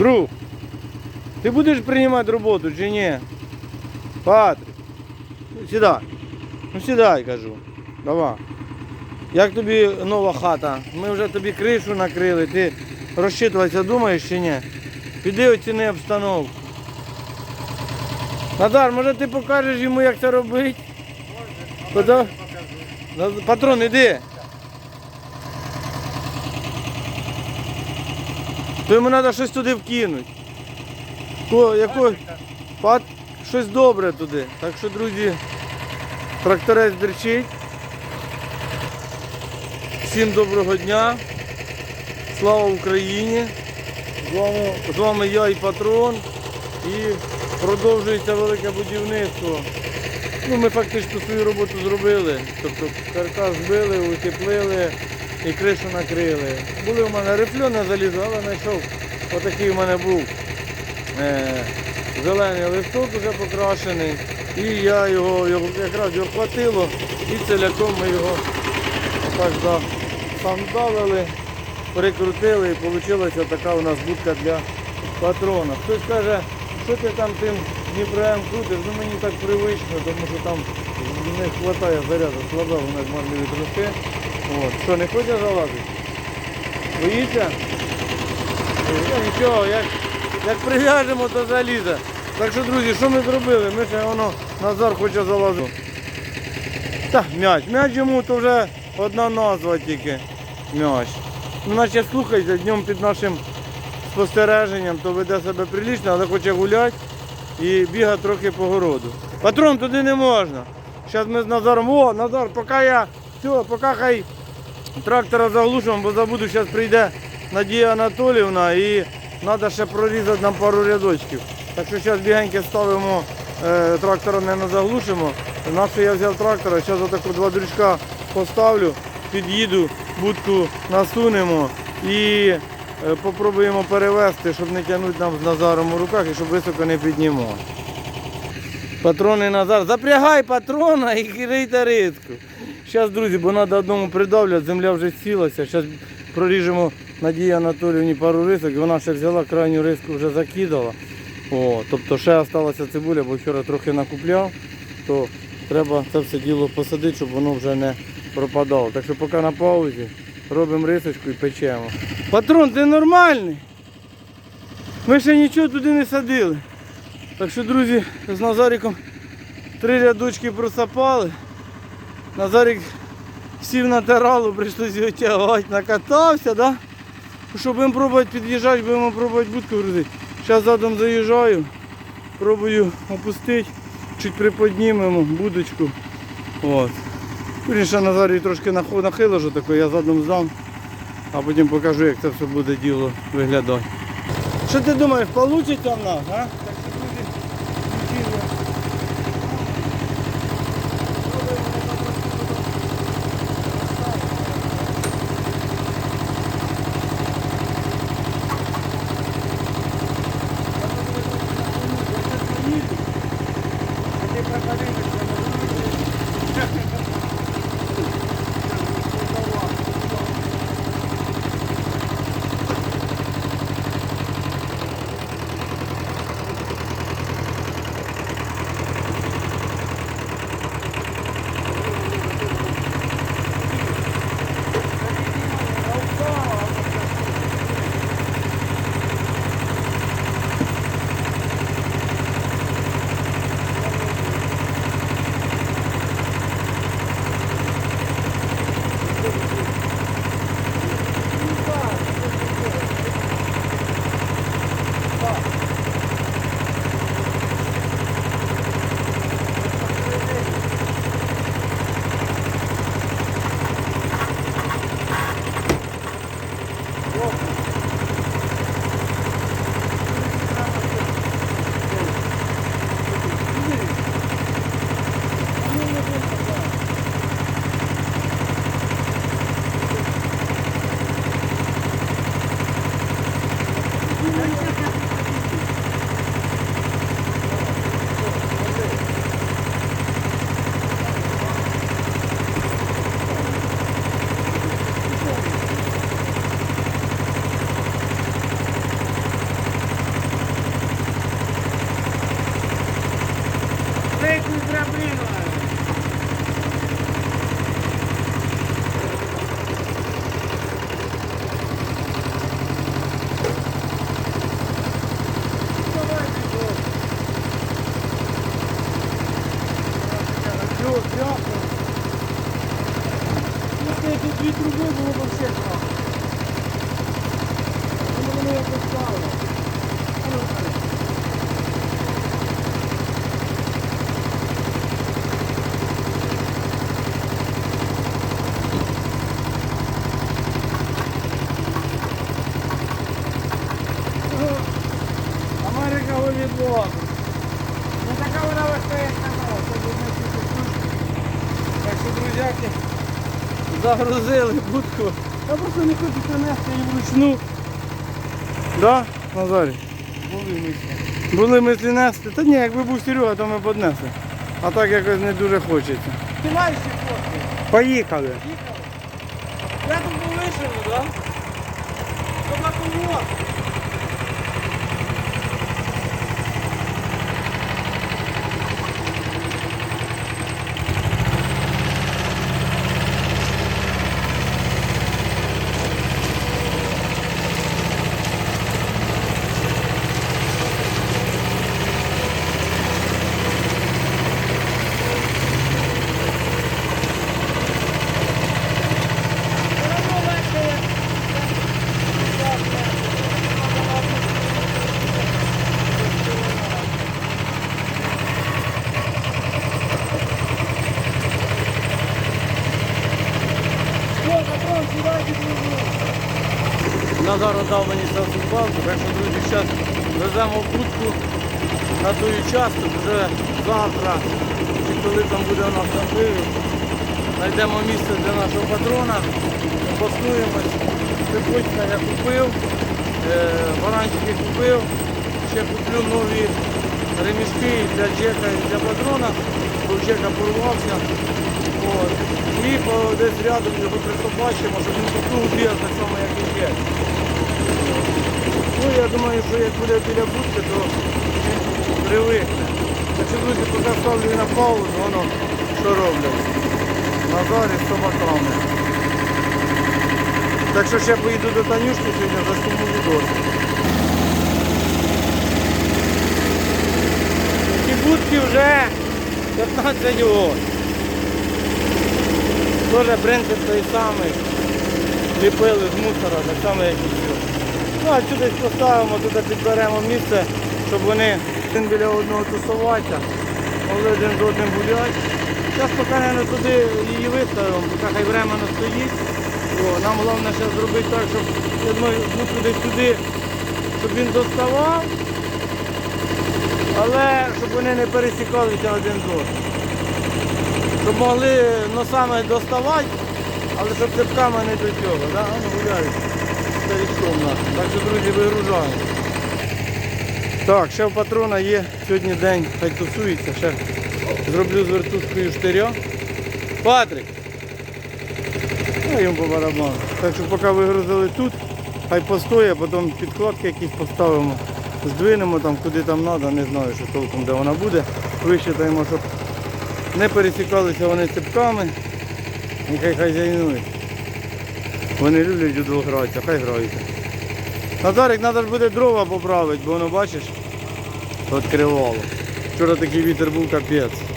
Друг, ти будеш приймати роботу чи ні? Патрик, ну, сідай. Ну сідай, кажу. Давай. Як тобі нова хата? Ми вже тобі кришу накрили, ти розчитуватися думаєш чи ні? Піди оціни обстановку. Надар, може ти покажеш йому, як це робити? На- Патрон, іди. То йому треба щось туди вкинути. Ко, яко, пат, щось добре туди. Так що, друзі, тракторець дерчить. Всім доброго дня. Слава Україні! З вами, з вами я і патрон. І продовжується велике будівництво. Ну, ми фактично свою роботу зробили. Тобто каркас збили, утеплили і кришу накрили. Були в мене рифльоне залізо, але знайшов отакий у мене був е, зелений листок вже покрашений. І я його, його якраз його хватило і целяком ми його отак да, сандалили, прикрутили і вийшла така у нас будка для патрона. Хтось каже, що ти там тим Дніпром крутиш, ну мені так привично, тому що там не вистачає заряду, слабе, вона ж можна відрости. От. Що, не хоче залазити? Боїться? Ну, нічого, як, як прив'яжемо, то залізе. Так що, друзі, що ми зробили? Ми ще воно Назар хоче залазити. Так, м'яч. М'яч йому то вже одна назва тільки. М'яч. Ну, наче слухайте, днем під нашим спостереженням, то веде себе прилічно, але хоче гуляти і бігати трохи по городу. Патрон туди не можна. Зараз ми з Назаром. О, Назар, поки я. Все, поки хай трактора заглушимо, бо забуду, зараз прийде Надія Анатоліївна і треба ще прорізати нам пару рядочків. Так що зараз бігенько ставимо е, трактора, не заглушимо. Наше я взяв трактора, зараз отаку два дрючка поставлю, під'їду, будку насунемо і е, попробуємо перевезти, щоб не тягнути нам з Назаром у руках і щоб високо не піднімати. Патрони Назар. Запрягай патрона і кидайте ритку. Зараз, друзі, бо треба одному придавлять, земля вже сілася. Зараз проріжемо Надії Анатоліївні пару рисок, вона ще взяла крайню риску, вже закидала. О, тобто ще залишилася цибуля, бо вчора трохи накупляв, то треба це все діло посадити, щоб воно вже не пропадало. Так що поки на паузі робимо рисочку і печемо. Патрон, ти нормальний? Ми ще нічого туди не садили. Так що, друзі, з Назариком три рядочки просапали. Назарик сів на тералу, прийшлося його накатався, да? Що будемо пробувати під'їжджати, будемо пробувати будку грузити. Зараз задом заїжджаю, пробую опустити, чуть приподнімемо будочку. От. Вірніше Назарій трошки нах- нахило, що таке, я задом здам, а потім покажу, як це все буде діло виглядати. Що ти думаєш, вийде в тут дві труби було б вообще класно. Воно якось стало. Америка волейбол. Ну така вона важка, як всі Так що, друзяки, загрузили будку. Я просто не хочу принести її вручну. Да, Назарі? Були мислі. Були мислі нести. Та ні, якби був Серега, то ми б однесли. А так якось не дуже хочеться. Ти маєш ще фотки? Поїхали. Їхали. Я тут був вишив, да? Собаковод. Назар дав мені сасубалку, так що, друзі, зараз веземо будку на той участок, вже завтра, чи коли там буде у нас напливі, знайдемо місце для нашого патрона, постуємось. Цепочка я купив, е, баранчики купив, ще куплю нові ремішки для Джека і для патрона, бо Джека порвався. От. І десь рядом його присобачимо, щоб він кругу бігав так само, як і Джек. Ну, я думаю, що як буде біля будки, то привикне. Так що, друзі, поки ставлю на паузу, воно що роблять. Назарі з собаками. Так що ще поїду до Танюшки сьогодні, засніму відос. Ці будки вже 15 років. Тоже принцип той самий. Ліпили з мусора, так само як і все. Ну, а сюди поставимо, туди підберемо місце, щоб вони один біля одного тусуватися, могли один з одним гуляти. Зараз поки не туди її виставимо, поки хай временно стоїть. Нам головне зараз зробити так, щоб я думаю, будку десь туди, щоб він доставав, але щоб вони не пересікалися один з одним. Щоб могли носами доставати, але щоб цепками не до цього. Да? Ну, гуляють. Так що, друзі, вигружаємо. Так, ще в патрона є сьогодні день, хай тусується, ще зроблю з вертушкою штиря. Патрик! А йому по барабану. Так що поки вигрузили тут, хай постоє, потім підкладки якісь поставимо, здвинемо там, куди там треба, не знаю, що толком де вона буде. Вищитаємо, щоб не пересікалися вони цепками. І хай хазяйнують. Вони люблять удвох гратися, хай граються. Назарик, треба ж буде дрова поправити, бо воно бачиш, відкривало. Вчора такий вітер був капець.